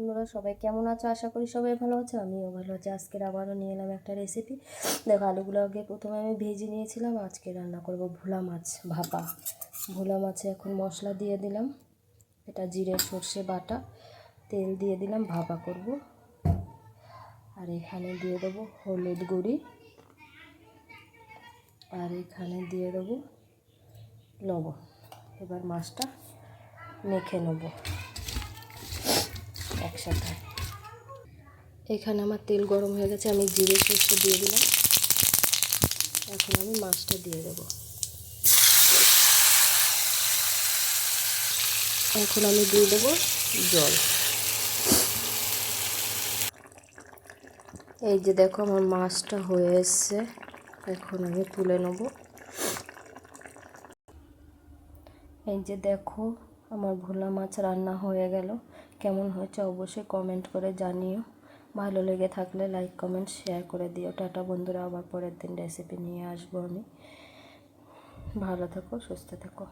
বন্ধুরা, সবাই কেমন আছো? আশা করি সবাই ভালো আছে, আমিও ভালো আছি। আজকের আবারও নিয়ে এলাম একটা রেসিপি দেখো, আলুগুলো আগে প্রথমে আমি ভেজে নিয়েছিলাম, আজকে রান্না করব ভোলা মাছ ভাপা। ভোলা মাছে এখন মশলা দিয়ে দিলাম, এটা জিরে, সর্ষে, বাটা, তেল দিয়ে দিলাম, ভাপা করব। আর এখানে দিয়ে দেবো হলুদ গুঁড়ি। আর এখানে দিয়ে দেবো লবণ। এবার মাছটা মেখে নেব। একসাথে। এখানে আমার তেল গরম হয়ে গেছে, আমি জিরে সর্ষে দিয়ে দিলাম। এখন আমি মাছটা দিয়ে দেবো। এখন আমি দিয়ে দেবো জল। এই যে দেখো আমার মাছটা হয়ে এসছে, এখন আমি তুলে নেব। এই যে দেখো আমার ভোলা মাছ রান্না হয়ে গেল। কেমন হয়েছে অবশ্যই কমেন্ট করে জানিও। ভালো লেগে থাকলে লাইক কমেন্ট শেয়ার করে দিও। টাটা বন্ধুরা, আবার পরের দিন রেসিপি নিয়ে আসব আমি। ভালো থেকো, সুস্থ থেকো।